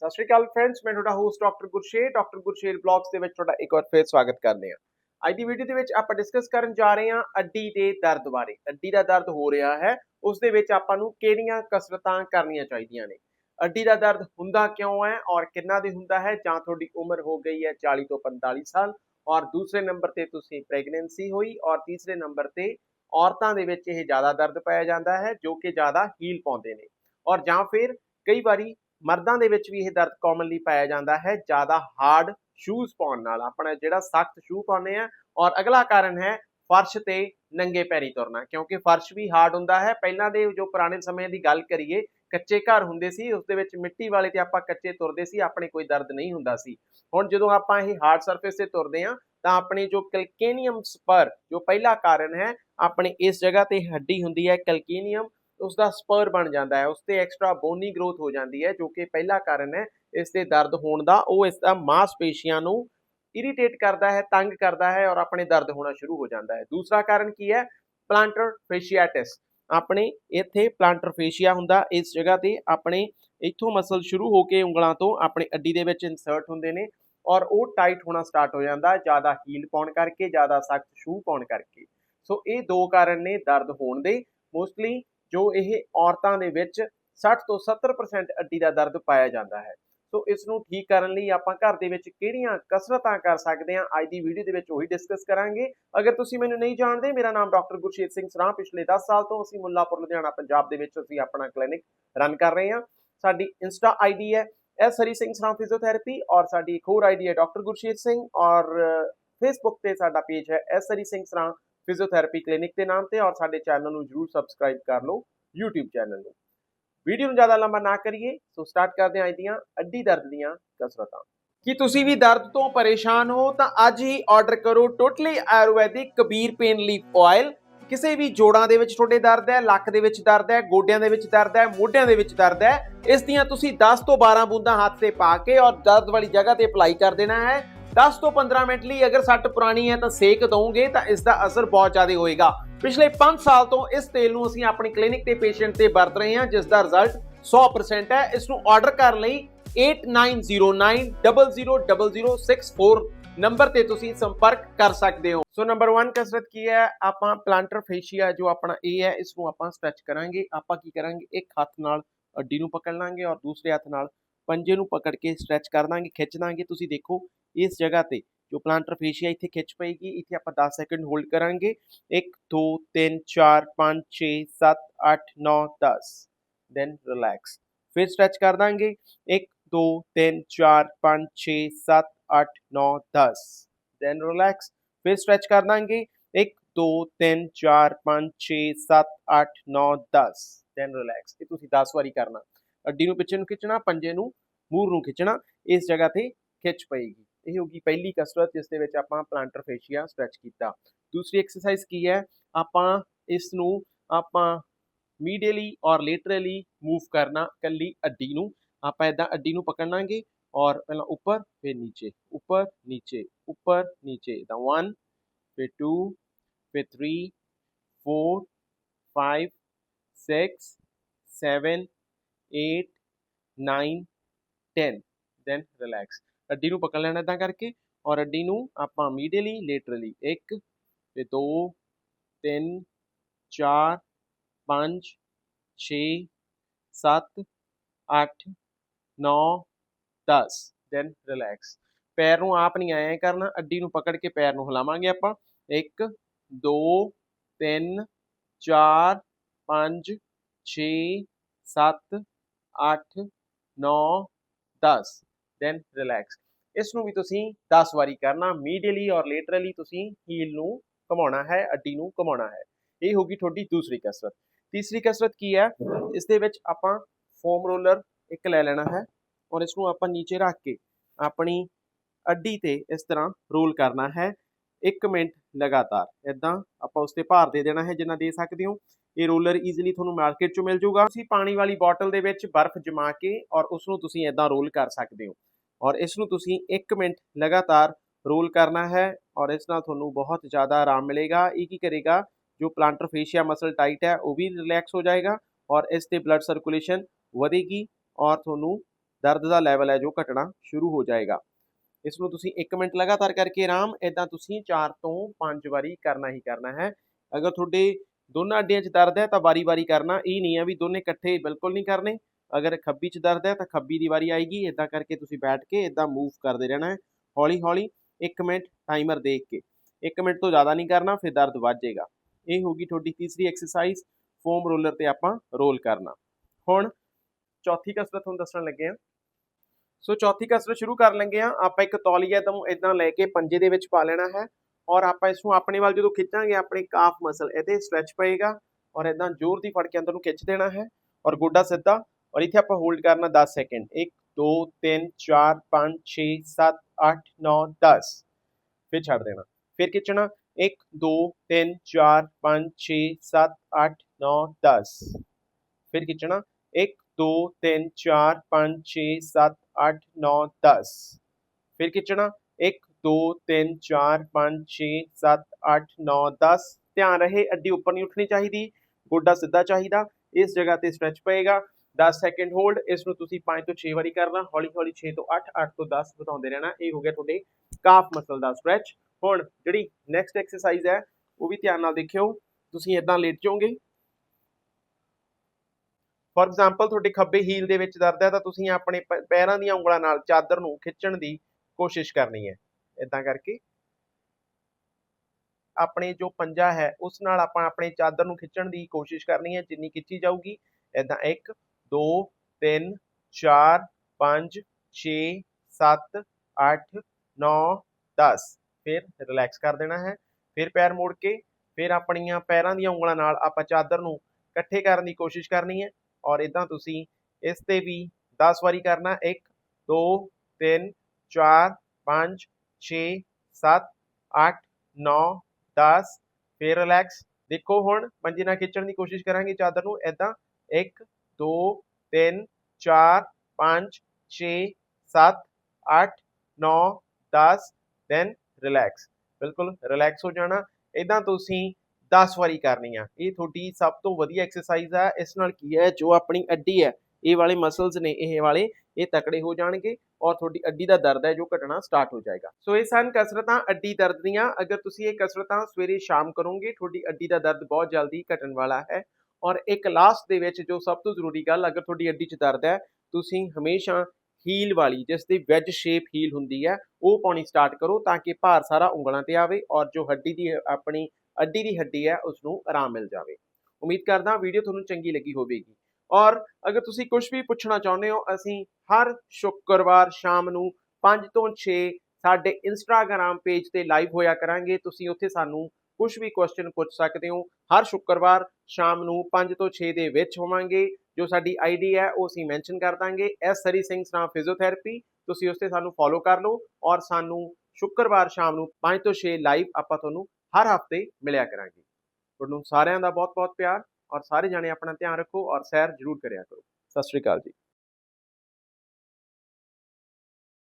ਸਤਿ ਸ਼੍ਰੀ ਅਕਾਲ ਫਰੈਂਡਸ ਮੈਂ ਤੁਹਾਡਾ host doctor Gursher doctor Gursher blogs ਦੇ ਵਿੱਚ ਤੁਹਾਡਾ ਇੱਕ ਵਾਰ ਫਿਰ ਸਵਾਗਤ ਕਰਦੇ ਹਾਂ। ਅੱਜ ਦੀ ਵੀਡੀਓ ਦੇ ਵਿੱਚ ਆਪਾਂ ਡਿਸਕਸ ਕਰਨ ਜਾ ਰਹੇ ਹਾਂ ਅੱਡੀ ਦੇ ਦਰਦ ਬਾਰੇ। ਅੱਡੀ ਦਾ ਦਰਦ ਹੋ ਰਿਹਾ ਹੈ, ਉਸ ਦੇ ਵਿੱਚ ਆਪਾਂ ਨੂੰ ਕਿਹੜੀਆਂ ਕਸਰਤਾਂ ਕਰਨੀਆਂ ਚਾਹੀਦੀਆਂ ਨੇ? ਅੱਡੀ ਦਾ ਦਰਦ ਹੁੰਦਾ ਕਿਉਂ ਹੈ ਔਰ ਕਿੰਨਾ ਦੇ ਹੁੰਦਾ ਹੈ? ਜਾਂ ਤੁਹਾਡੀ ਉਮਰ ਹੋ ਗਈ ਹੈ 40 ਤੋਂ 45 ਸਾਲ ਔਰ ਦੂਸਰੇ ਨੰਬਰ ਤੇ ਤੁਸੀਂ ਪ੍ਰੈਗਨੈਂਸੀ ਹੋਈ ਔਰ ਤੀਸਰੇ ਨੰਬਰ ਤੇ ਔਰਤਾਂ ਦੇ ਵਿੱਚ ਇਹ ਜ਼ਿਆਦਾ ਦਰਦ ਪਾਇਆ ਜਾਂਦਾ ਹੈ, ਜੋ ਕਿ ਜ਼ਿਆਦਾ ਹੀਲ ਪਾਉਂਦੇ ਨੇ। ਔਰ ਜਾਂ ਫਿਰ ਕਈ ਵਾਰੀ ਮਰਦਾਂ ਦੇ ਵਿੱਚ ਵੀ ਇਹ ਦਰਦ ਕਾਮਨਲੀ ਪਾਇਆ ਜਾਂਦਾ ਹੈ, ਜ਼ਿਆਦਾ ਹਾਰਡ ਸ਼ੂਜ਼ ਪਾਉਣ ਨਾਲ। ਆਪਣਾ ਜਿਹੜਾ ਸਖਤ ਸ਼ੂ ਪਾਉਂਦੇ ਆ ਔਰ ਅਗਲਾ ਕਾਰਨ ਹੈ ਫਰਸ਼ ਤੇ ਨੰਗੇ ਪੈਰੀ ਤੁਰਨਾ, ਕਿਉਂਕਿ ਫਰਸ਼ ਵੀ ਹਾਰਡ ਹੁੰਦਾ ਹੈ। ਪਹਿਲਾਂ ਦੇ ਜੋ ਪੁਰਾਣੇ ਸਮੇਂ ਦੀ ਗੱਲ ਕਰੀਏ, ਕੱਚੇ ਘਰ ਹੁੰਦੇ ਸੀ, ਉਸ ਦੇ ਵਿੱਚ ਮਿੱਟੀ ਵਾਲੇ ਤੇ ਆਪਾਂ ਕੱਚੇ ਤੁਰਦੇ ਸੀ, ਆਪਣੇ ਕੋਈ ਦਰਦ ਨਹੀਂ ਹੁੰਦਾ ਸੀ। ਹੁਣ ਜਦੋਂ ਆਪਾਂ ਇਹ ਹਾਰਡ ਸਰਫੇਸ ਤੇ ਤੁਰਦੇ ਆ ਤਾਂ ਆਪਣੇ ਜੋ ਕਲਕੇਨੀਅਮ ਸਪਰ ਜੋ ਪਹਿਲਾ ਕਾਰਨ ਹੈ, ਆਪਣੇ ਇਸ ਜਗ੍ਹਾ ਤੇ ਹੱਡੀ ਹੁੰਦੀ ਹੈ ਕਲਕੇਨੀਅਮ ਉਸ ਦਾ ਸਪਰ ਬਣ ਜਾਂਦਾ ਹੈ ਉਸ ਤੇ ਐਕਸਟਰਾ ਬੋਨੀ ਗਰੋਥ ਹੋ ਜਾਂਦੀ ਹੈ, ਜੋ ਕਿ ਪਹਿਲਾ ਕਾਰਨ ਹੈ ਇਸ ਦੇ ਦਰਦ ਹੋਣ ਦਾ, ਉਹ ਇਸ ਦਾ ਮਾਸਪੇਸ਼ੀਆਂ ਨੂੰ ਇਰੀਟੇਟ ਕਰਦਾ ਹੈ, ਤੰਗ ਕਰਦਾ ਹੈ ਔਰ ਆਪਣੇ ਦਰਦ ਹੋਣਾ ਸ਼ੁਰੂ ਹੋ ਜਾਂਦਾ ਹੈ। ਦੂਸਰਾ ਕਾਰਨ ਕੀ ਹੈ? ਪਲਾਂਟਰ ਫੇਸ਼ੀਆਟਿਸ ਆਪਣੇ ਇੱਥੇ ਪਲਾਂਟਰ ਫੇਸ਼ੀਆ ਹੁੰਦਾ, ਇਸ ਜਗ੍ਹਾ ਤੇ ਆਪਣੇ ਇੱਥੋਂ ਮਸਲ ਸ਼ੁਰੂ ਹੋ ਕੇ ਉਂਗਲਾਂ ਤੋਂ ਆਪਣੇ ਅੱਡੀ ਦੇ ਵਿੱਚ ਇਨਸਰਟ ਹੁੰਦੇ ਨੇ ਔਰ ਉਹ ਟਾਈਟ ਹੋਣਾ ਸਟਾਰਟ ਹੋ ਜਾਂਦਾ, ਜ਼ਿਆਦਾ ਹੀਲ ਪਾਉਣ ਕਰਕੇ, ਜ਼ਿਆਦਾ ਸਖਤ ਸ਼ੂ ਪਾਉਣ ਕਰਕੇ। ਸੋ ਇਹ ਦੋ ਕਾਰਨ ਨੇ ਦਰਦ ਹੋਣ ਦੇ। ਮੋਸਟਲੀ ਜੋ ਇਹ ਔਰਤਾਂ ਦੇ ਵਿੱਚ 60 ਤੋਂ 70% ਅੱਡੀ ਦਾ ਦਰਦ ਪਾਇਆ ਜਾਂਦਾ ਹੈ। ਸੋ ਇਸ ਨੂੰ ਠੀਕ ਕਰਨ ਲਈ ਆਪਾਂ ਘਰ ਦੇ ਵਿੱਚ ਕਿਹੜੀਆਂ ਕਸਰਤਾਂ ਕਰ ਸਕਦੇ ਹਾਂ, ਅੱਜ ਦੀ ਵੀਡੀਓ ਦੇ ਵਿੱਚ ਉਹੀ ਡਿਸਕਸ ਕਰਾਂਗੇ। ਅਗਰ ਤੁਸੀਂ ਮੈਨੂੰ ਨਹੀਂ ਜਾਣਦੇ, ਮੇਰਾ ਨਾਮ ਡਾਕਟਰ ਗੁਰਸ਼ੇਤ ਸਿੰਘ ਸਰਾਂ ਪਿਛਲੇ 10 ਸਾਲ ਤੋਂ ਅਸੀਂ ਮੁੱਲਾਪੁਰ, ਲੁਧਿਆਣਾ, ਪੰਜਾਬ ਦੇ ਵਿੱਚ ਅਸੀਂ ਆਪਣਾ ਕਲੀਨਿਕ ਰਨ ਕਰ ਰਹੇ ਹਾਂ। ਸਾਡੀ ਇੰਸਟਾ ਆਈਡੀ ਹੈ ਐਸ ਹਰੀ ਸਿੰਘ ਸਰਾਂ ਫਿਜ਼ੀਓਥੈਰੇਪੀ ਔਰ ਸਾਡੀ ਇੱਕ ਹੋਰ ਆਈਡੀ ਹੈ ਡਾਕਟਰ ਗੁਰਸ਼ੇਤ ਸਿੰਘ ਔਰ ਫੇਸਬੁੱਕ ਤੇ ਸਾਡਾ ਪੇਜ ਹੈ S Hari Singh Sran physiotherapy clinic ਦੇ ਨਾਮ ਤੇ ਔਰ ਸਾਡੇ ਚੈਨਲ ਨੂੰ ਜਰੂਰ ਸਬਸਕ੍ਰਾਈਬ ਕਰ ਲਓ YouTube ਚੈਨਲ ਨੂੰ। ਵੀਡੀਓ ਨੂੰ ਜ਼ਿਆਦਾ ਲੰਬਾ ਨਾ ਕਰੀਏ, ਸੋ ਸਟਾਰਟ ਕਰਦੇ ਹਾਂ ਅੱਜ ਦੀਆਂ ਅੱਡੀ ਦਰਦ ਦੀਆਂ ਕਸਰਤਾਂ। ਕੀ ਤੁਸੀਂ ਵੀ ਦਰਦ ਤੋਂ ਪਰੇਸ਼ਾਨ ਹੋ, ਤਾਂ ਅੱਜ ਹੀ ਆਰਡਰ ਕਰੋ totally Ayurvedic Kabir pain leaf oil ਕਿਸੇ ਵੀ ਜੋੜਾਂ ਦੇ ਵਿੱਚ ਤੁਹਾਡੇ ਦਰਦ ਹੈ, ਲੱਕ ਦੇ ਵਿੱਚ ਦਰਦ ਹੈ, ਗੋਡਿਆਂ ਦੇ ਵਿੱਚ ਦਰਦ ਹੈ, ਮੋਢਿਆਂ ਦੇ ਵਿੱਚ ਦਰਦ ਹੈ, ਇਸ ਦੀਆਂ ਤੁਸੀਂ 10 ਤੋਂ 12 ਬੂੰਦਾਂ ਹੱਥ ਤੇ ਪਾ ਕੇ ਔਰ ਦਰਦ ਵਾਲੀ ਜਗ੍ਹਾ ਤੇ ਅਪਲਾਈ ਕਰ ਦੇਣਾ ਹੈ। 10 ਤੋਂ 15 ਮਿੰਟ ਲਈ ਅਗਰ ਸੱਟ ਪੁਰਾਣੀ ਹੈ ਤਾਂ ਸੇਕ ਦਵੋਗੇ ਤਾਂ ਇਸ ਦਾ ਅਸਰ ਬਹੁਤ ਜ਼ਿਆਦਾ ਹੋਏਗਾ। ਪਿਛਲੇ 5 ਸਾਲ ਤੋਂ ਇਸ ਤੇਲ ਨੂੰ ਅਸੀਂ ਆਪਣੀ ਕਲੀਨਿਕ ਤੇ ਪੇਸ਼ੈਂਟ ਤੇ ਵਰਤ ਰਹੇ ਹਾਂ, ਜਿਸ ਦਾ ਰਿਜ਼ਲਟ 100% ਹੈ। ਇਸ ਨੂੰ ਆਰਡਰ ਕਰਨ ਲਈ 8909000064 ਨੰਬਰ ਤੇ ਤੁਸੀਂ ਸੰਪਰਕ ਕਰ ਸਕਦੇ ਹੋ। ਸੋ ਨੰਬਰ 1 ਕਸਰਤ ਕੀ ਹੈ? ਆਪਾਂ ਪਲਾਂਟਰ ਫੇਸ਼ੀਆ ਜੋ ਆਪਣਾ ਇਹ ਹੈ, ਇਸ ਨੂੰ ਆਪਾਂ ਸਟ੍ਰੈਚ ਕਰਾਂਗੇ। ਆਪਾਂ ਕੀ ਕਰਾਂਗੇ? ਇੱਕ ਹੱਥ ਨਾਲ ਅੱਡੀ ਨੂੰ ਪਕੜ ਲਾਂਗੇ ਔਰ ਦੂਸਰੇ ਹੱਥ ਨਾਲ ਪੰਜੇ ਨੂੰ ਪਕੜ ਕੇ ਸਟ੍ਰੈਚ ਕਰ ਦਾਂਗੇ, ਖਿੱਚ ਦਾਂਗੇ। ਤੁਸੀਂ ਦੇਖੋ ਇਸ ਜਗ੍ਹਾ ਤੇ ਜੋ ਪਲਾਂਟਰ ਫੇਸ਼ੀਆ ਇੱਥੇ ਖਿੱਚ ਪਏਗੀ ਇੱਥੇ ਆਪਾਂ 10 ਸੈਕਿੰਡ ਹੋਲਡ ਕਰਾਂਗੇ 1 2 3 4 5 6 7 8 9 10 ਦੈਨ ਰਿਲੈਕਸ ਫਿਰ ਸਟ੍ਰੈਚ ਕਰ ਦਾਂਗੇ 1 2 3 4 5 6 7 8 9 10 ਦੈਨ ਰਿਲੈਕਸ ਫਿਰ ਸਟ੍ਰੈਚ ਕਰ ਦਾਂਗੇ 1 2 3 4 5 6 7 8 9 10 ਦੈਨ ਰਿਲੈਕਸ ਇਹ ਤੁਸੀਂ 10 ਵਾਰੀ ਕਰਨਾ ਅੱਡੀ ਨੂੰ ਪਿੱਛੇ ਨੂੰ ਖਿੱਚਣਾ ਪੰਜੇ ਨੂੰ ਮੂਰ ਨੂੰ ਖਿੱਚਣਾ ਇਸ ਜਗ੍ਹਾ ਤੇ ਖਿੱਚ ਪਏਗੀ ਇਹ ਹੋਗੀ ਪਹਿਲੀ ਕਸਰਤ ਜਿਸ ਦੇ ਵਿੱਚ ਆਪਾਂ ਪਲਾਂਟਰ ਫੇਸ਼ੀਆ ਸਟ੍ਰੈਚ ਕੀਤਾ। ਦੂਸਰੀ ਐਕਸਰਸਾਈਜ਼ ਕੀ ਹੈ? ਆਪਾਂ ਇਸ ਨੂੰ ਆਪਾਂ ਮੀਡੀਅਲੀ ਔਰ ਲੇਟਰਲੀ ਮੂਵ ਕਰਨਾ ਕੱਲੀ ਅੱਡੀ ਨੂੰ। ਆਪਾਂ ਇਦਾਂ ਅੱਡੀ ਨੂੰ ਪਕੜਨਾਂਗੇ ਔਰ ਪਹਿਲਾਂ ਉੱਪਰ, ਫਿਰ ਨੀਚੇ। ਉੱਪਰ ਨੀਚੇ। ਉੱਪਰ, ਨੀਚੇ। ਤਾਂ 1 ਫਿਰ 2 ਫਿਰ 3 4 5 6 7 8 9 10 ਦੈਨ ਰਿਲੈਕਸ ਅੱਡੀ ਨੂੰ ਪਕੜ ਲੈਣਾ ਇਦਾਂ ਕਰਕੇ ਔਰ ਅੱਡੀ ਨੂੰ ਆਪਾਂ ਮੀਡੀਅਲੀ ਲੇਟਰਲੀ 1 ਤੇ 2 3 4 5 6 7 8 9 10 ਦੈਨ ਰਿਲੈਕਸ ਪੈਰ ਨੂੰ ਆਪ ਨਹੀਂ ਆਇਆ ਕਰਨਾ, ਅੱਡੀ ਨੂੰ ਪਕੜ ਕੇ ਪੈਰ ਨੂੰ ਹਿਲਾਵਾਂਗੇ ਆਪਾਂ। 1 2 3 4 5 6 7 8 9 10 ਦੈਨ ਰਿਲੈਕਸ ਇਸ ਨੂੰ ਵੀ ਤੁਸੀਂ 10 ਵਾਰੀ ਕਰਨਾ ਮੀਡੀਅਲੀ ਔਰ ਲੇਟਰਲੀ ਤੁਸੀਂ ਹੀਲ ਨੂੰ ਘਮਾਉਣਾ ਹੈ, ਅੱਡੀ ਨੂੰ ਘਮਾਉਣਾ ਹੈ। ਇਹ ਹੋਗੀ ਤੁਹਾਡੀ ਦੂਸਰੀ ਕਸਰਤ। ਤੀਸਰੀ ਕਸਰਤ ਕੀ ਹੈ? ਇਸ ਦੇ ਵਿੱਚ ਆਪਾਂ ਫੋਮ ਰੋਲਰ ਇੱਕ ਲੈ ਲੈਣਾ ਹੈ ਔਰ ਇਸ ਨੂੰ ਆਪਾਂ ਨੀਚੇ ਰੱਖ ਕੇ ਆਪਣੀ ਅੱਡੀ ਤੇ ਇਸ ਤਰ੍ਹਾਂ ਰੋਲ ਕਰਨਾ ਹੈ। 1 ਮਿੰਟ ਲਗਾਤਾਰ। ਇਦਾਂ ਆਪਾਂ ਉਸ ਤੇ ਭਾਰ ਦੇ ਦੇਣਾ ਹੈ ਜਿੰਨਾ ਦੇ ਸਕਦੇ ਹੋ। ਇਹ ਰੋਲਰ ਈਜ਼ੀਲੀ ਤੁਹਾਨੂੰ ਮਾਰਕੀਟ 'ਚੋਂ ਮਿਲ ਜਾਊਗਾ। ਤੁਸੀਂ ਪਾਣੀ ਵਾਲੀ ਬੋਟਲ ਦੇ ਵਿੱਚ ਬਰਫ਼ ਜਮਾ ਕੇ ਔਰ ਉਸ ਨੂੰ ਤੁਸੀਂ ਇਦਾਂ ਰੋਲ ਕਰ ਸਕਦੇ ਹੋ। ਔਰ ਇਸ ਨੂੰ ਤੁਸੀਂ 1 ਮਿੰਟ ਲਗਾਤਾਰ ਰੋਲ ਕਰਨਾ ਹੈ ਔਰ ਇਸ ਨਾਲ ਤੁਹਾਨੂੰ ਬਹੁਤ ਜ਼ਿਆਦਾ ਆਰਾਮ ਮਿਲੇਗਾ। ਇਹ ਕੀ ਕਰੇਗਾ? ਜੋ ਪਲਾਂਟਰ ਫੇਸ਼ੀਆ ਮਸਲ ਟਾਈਟ ਹੈ, ਉਹ ਵੀ ਰਿਲੈਕਸ ਹੋ ਜਾਏਗਾ ਔਰ ਇਸ ਤੇ ਬਲੱਡ ਸਰਕੂਲੇਸ਼ਨ ਵਧੇਗੀ ਔਰ ਤੁਹਾਨੂੰ ਦਰਦ ਦਾ ਲੈਵਲ ਹੈ ਜੋ ਘਟਣਾ ਸ਼ੁਰੂ ਹੋ ਜਾਏਗਾ। ਇਸ ਨੂੰ ਤੁਸੀਂ 1 ਮਿੰਟ ਲਗਾਤਾਰ ਕਰਕੇ ਆਰਾਮ ਇਦਾਂ ਤੁਸੀਂ 4 ਤੋਂ 5 ਵਾਰੀ ਕਰਨਾ ਹੀ ਕਰਨਾ ਹੈ। ਅਗਰ ਤੁਹਾਡੇ ਦੋਨਾਂ ਅੱਡੀਆਂ 'ਚ ਦਰਦ ਹੈ ਤਾਂ ਵਾਰੀ-ਵਾਰੀ ਕਰਨਾ। ਇਹ ਨਹੀਂ ਹੈ ਵੀ ਦੋਨੇ ਇਕੱਠੇ ਬਿਲਕੁਲ ਨਹੀਂ ਕਰਨੇ। ਅਗਰ ਖੱਬੀ 'ਚ ਦਰਦ ਹੈ ਤਾਂ ਖੱਬੀ ਦੀ ਵਾਰੀ ਆਏਗੀ ਇਦਾਂ ਕਰਕੇ ਤੁਸੀਂ ਬੈਠ ਕੇ ਇਦਾਂ ਮੂਵ ਕਰਦੇ ਰਹਿਣਾ ਹੈ। ਹੌਲੀ-ਹੌਲੀ 1 ਮਿੰਟ ਟਾਈਮਰ ਦੇਖ ਕੇ। 1 ਮਿੰਟ ਤੋਂ ਜ਼ਿਆਦਾ ਨਹੀਂ ਕਰਨਾ, ਫਿਰ ਦਰਦ ਵੱਧ ਜਾਏਗਾ ਇਹ ਹੋਗੀ ਤੁਹਾਡੀ ਤੀਸਰੀ ਐਕਸਰਸਾਈਜ਼ ਫੋਮ ਰੋਲਰ ਤੇ ਆਪਾਂ ਰੋਲ ਕਰਨਾ। ਹੁਣ ਚੌਥੀ ਕਸਰਤ ਤੁਹਾਨੂੰ ਦੱਸਣ ਲੱਗੇ ਆ ਸੋ ਚੌਥੀ ਕਸਰਤ ਸ਼ੁਰੂ ਕਰ ਲੈਂਗੇ ਆ ਆਪਾਂ ਇੱਕ ਤੌਲੀਆ ਤੋਂ ਇਦਾਂ ਲੈ ਕੇ ਪੰਜੇ ਦੇ ਵਿੱਚ ਪਾ ਲੈਣਾ ਹੈ ਔਰ ਆਪਾਂ ਇਸ ਨੂੰ ਆਪਣੇ ਵੱਲ ਜਦੋਂ ਖਿੱਚਾਂਗੇ, ਆਪਣੇ ਕਾਫ ਮਸਲ ਇਹਦੇ ਸਟ੍ਰੈਚ ਪਏਗਾ ਔਰ ਇਦਾਂ ਜ਼ੋਰ ਦੀ ਫੜ ਕੇ ਅੰਦਰ ਨੂੰ ਖਿੱਚ ਦੇਣਾ ਹੈ ਔਰ ਗੋਡਾ ਸਿੱਧਾ ਔਰ ਇੱਥੇ ਆਪਾਂ ਹੋਲਡ ਕਰਨਾ 10 ਸੈਕਿੰਡ 1 2 3 4 5 6 7 8 9 10 ਫਿਰ ਛੱਡ ਦੇਣਾ ਫਿਰ ਖਿੱਚਣਾ 1 2 3 4 5 6 7 8 9 10 ਫਿਰ ਖਿੱਚਣਾ 1 2 3 4 5 6 7 8 9 10 ਫਿਰ ਖਿੱਚਣਾ 1 2 3 4 5 6 7 8 9 10 ਧਿਆਨ ਰਹੇ ਅੱਡੀ ਉੱਪਰ ਨਹੀਂ ਉੱਠਣੀ ਚਾਹੀਦੀ ਗੋਡਾ ਸਿੱਧਾ ਚਾਹੀਦਾ ਇਸ ਜਗ੍ਹਾ ਤੇ ਸਟ੍ਰੈਚ ਪਏਗਾ 10 ਸੈਕਿੰਡ ਹੋਲਡ ਇਸ ਨੂੰ ਤੁਸੀਂ 5 ਤੋਂ 6 ਵਾਰੀ ਕਰਨਾ, ਹੌਲੀ ਹੌਲੀ 6 ਤੋਂ 8 8 ਤੋਂ 10 ਵਧਾਉਂਦੇ ਰਹਿਣਾ। ਇਹ ਹੋ ਗਿਆ ਤੁਹਾਡੇ ਕਾਫ ਮਸਲ ਦਾ ਸਟ੍ਰੈਚ ਹੁਣ ਜਿਹੜੀ ਨੈਕਸਟ ਐਕਸਰਸਾਈਜ਼ ਹੈ, ਉਹ ਵੀ ਧਿਆਨ ਨਾਲ ਦੇਖਿਓ। ਤੁਸੀਂ ਇਦਾਂ ਲੇਟ ਜਾਓਗੇ। ਫੋਰ ਐਗਜ਼ਾਮਪਲ ਤੁਹਾਡੇ ਖੱਬੇ ਹੀਲ ਦੇ ਵਿੱਚ ਦਰਦ ਹੈ, ਤਾਂ ਤੁਸੀਂ ਆਪਣੇ ਪ- ਪੈਰਾਂ ਦੀਆਂ ਉਂਗਲਾਂ ਨਾਲ ਚਾਦਰ ਨੂੰ ਖਿੱਚਣ ਦੀ ਕੋਸ਼ਿਸ਼ ਕਰਨੀ ਹੈ। ਇਦਾਂ ਕਰਕੇ। ਆਪਣੇ ਜੋ ਪੰਜਾ ਹੈ, ਉਸ ਨਾਲ ਆਪਾਂ ਆਪਣੇ ਚਾਦਰ ਨੂੰ ਖਿੱਚਣ ਦੀ ਕੋਸ਼ਿਸ਼ ਕਰਨੀ ਹੈ, ਜਿੰਨੀ ਖਿੱਚੀ ਜਾਊਗੀ। ਇਦਾਂ 1 2 3 4 5 6 7 8 9 10 ਫਿਰ ਰਿਲੈਕਸ ਕਰ ਦੇਣਾ ਹੈ। ਫਿਰ ਪੈਰ ਮੋੜ ਕੇ ਫਿਰ ਆਪਣੀਆਂ ਪੈਰਾਂ ਦੀਆਂ ਉਂਗਲਾਂ ਨਾਲ ਆਪਾਂ ਚਾਦਰ ਨੂੰ ਇਕੱਠੇ ਕਰਨ ਦੀ ਕੋਸ਼ਿਸ਼ ਕਰਨੀ ਹੈ। ਔਰ ਇਦਾਂ ਤੁਸੀਂ ਇਸ ਤੇ ਵੀ 10 ਵਾਰੀ ਕਰਨਾ। 1 2 3 4 5 6 7 8 9 10 ਫਿਰ ਰਿਲੈਕਸ ਦੇਖੋ ਹੁਣ ਪੰਜੇ ਨਾਲ ਖਿੱਚਣ ਦੀ ਕੋਸ਼ਿਸ਼ ਕਰਾਂਗੇ ਚਾਦਰ ਨੂੰ। ਇਦਾਂ 1 2 3 4 5 6 7 8 9 10 ਦੈਨ ਰਿਲੈਕਸ ਬਿਲਕੁਲ ਰਿਲੈਕਸ ਹੋ ਜਾਣਾ। ਇਦਾਂ ਤੁਸੀਂ 10 ਵਾਰੀ ਕਰਨੀ ਆ। ਇਹ ਤੁਹਾਡੀ ਸਭ ਤੋਂ ਵਧੀਆ ਐਕਸਰਸਾਈਜ਼ ਆ। ਇਸ ਨਾਲ ਕੀ ਹੈ? ਜੋ ਆਪਣੀ ਅੱਡੀ ਹੈ, ਇਹ ਵਾਲੇ ਮਸਲਸ ਨੇ ਇਹ ਵਾਲੇ, ਇਹ ਤਕੜੇ ਹੋ ਜਾਣਗੇ ਔਰ ਤੁਹਾਡੀ ਅੱਡੀ ਦਾ ਦਰਦ ਹੈ ਜੋ ਘਟਣਾ ਸਟਾਰਟ ਹੋ ਜਾਏਗਾ। ਸੋ ਇਹ ਸਨ ਕਸਰਤਾਂ ਅੱਡੀ ਦਰਦ ਦੀਆਂ। ਅਗਰ ਤੁਸੀਂ ਇਹ ਕਸਰਤਾਂ ਸਵੇਰੇ ਸ਼ਾਮ ਕਰੋਗੇ, ਤੁਹਾਡੀ ਅੱਡੀ ਦਾ ਦਰਦ ਬਹੁਤ ਜਲਦੀ ਘਟਣ ਵਾਲਾ ਹੈ। ਔਰ ਇੱਕ ਲਾਸਟ ਦੇ ਵਿੱਚ ਜੋ ਸਭ ਤੋਂ ਜ਼ਰੂਰੀ ਗੱਲ, ਅਗਰ ਤੁਹਾਡੀ ਅੱਡੀ 'ਚ ਦਰਦ ਹੈ, ਤੁਸੀਂ ਹਮੇਸ਼ਾ ਹੀਲ ਵਾਲੀ, ਜਿਸ ਦੀ ਵੈਜ ਸ਼ੇਪ ਹੀਲ ਹੁੰਦੀ ਹੈ, ਉਹ ਪਾਉਣੀ ਸਟਾਰਟ ਕਰੋ ਤਾਂ ਕਿ ਭਾਰ ਸਾਰਾ ਉਂਗਲਾਂ ਤੇ ਆਵੇ ਔਰ ਜੋ ਹੱਡੀ ਦੀ, ਆਪਣੀ ਅੱਡੀ ਦੀ ਹੱਡੀ ਹੈ ਉਸ ਨੂੰ ਆਰਾਮ ਮਿਲ ਜਾਵੇ। ਉਮੀਦ ਕਰਦਾ ਵੀਡੀਓ ਤੁਹਾਨੂੰ ਚੰਗੀ ਲੱਗੀ ਹੋਵੇਗੀ। ਔਰ ਅਗਰ ਤੁਸੀਂ ਕੁਝ ਵੀ ਪੁੱਛਣਾ ਚਾਹੁੰਦੇ ਹੋ, ਅਸੀਂ ਹਰ ਸ਼ੁੱਕਰਵਾਰ ਸ਼ਾਮ ਨੂੰ 5 ਤੋਂ 6 ਸਾਡੇ ਇੰਸਟਾਗ੍ਰam ਪੇਜ ਤੇ ਲਾਈਵ ਹੋਇਆ ਕਰਾਂਗੇ। ਤੁਸੀਂ ਉੱਥੇ ਸਾਨੂੰ ਕੁਝ ਵੀ ਕੁਐਸਚਨ ਪੁੱਛ ਸਕਦੇ ਹੋ, ਹਰ ਸ਼ੁੱਕਰਵਾਰ ਸ਼ਾਮ ਨੂੰ 5 ਤੋਂ 6 ਦੇ ਵਿੱਚ ਹੋਵਾਂਗੇ, ਜੋ ਸਾਡੀ ਆਈਡੀ ਹੈ, ਉਹ ਅਸੀਂ ਮੈਂਸ਼ਨ ਕਰ ਦਾਂਗੇ। ਐਸ ਸਰੀ ਸਿੰਘ ਸਰਾਂ ਫਿਜ਼ੀਓਥੈਰੇਪੀ ਤੁਸੀਂ ਉਸ ਤੇ ਸਾਨੂੰ ਫੋਲੋ ਕਰ ਲਓ ਔਰ ਸਾਨੂੰ ਸ਼ੁੱਕਰਵਾਰ ਸ਼ਾਮ ਨੂੰ 5 ਤੋਂ 6 ਲਾਈਵ ਆਪਾਂ ਤੁਹਾਨੂੰ ਹਰ ਹਫ਼ਤੇ ਮਿਲਿਆ ਕਰਾਂਗੇ। ਤੁਹਾਨੂੰ ਸਾਰਿਆਂ ਦਾ ਬਹੁਤ ਬਹੁਤ ਪਿਆਰ ਔਰ ਸਾਰੇ ਜਾਣੇ ਆਪਣਾ ਧਿਆਨ ਰੱਖੋ ਔਰ ਸੈਰ ਜ਼ਰੂਰ ਕਰਿਆ ਕਰੋ। ਸਤਿ ਸ਼੍ਰੀ ਅਕਾਲ ਜੀ।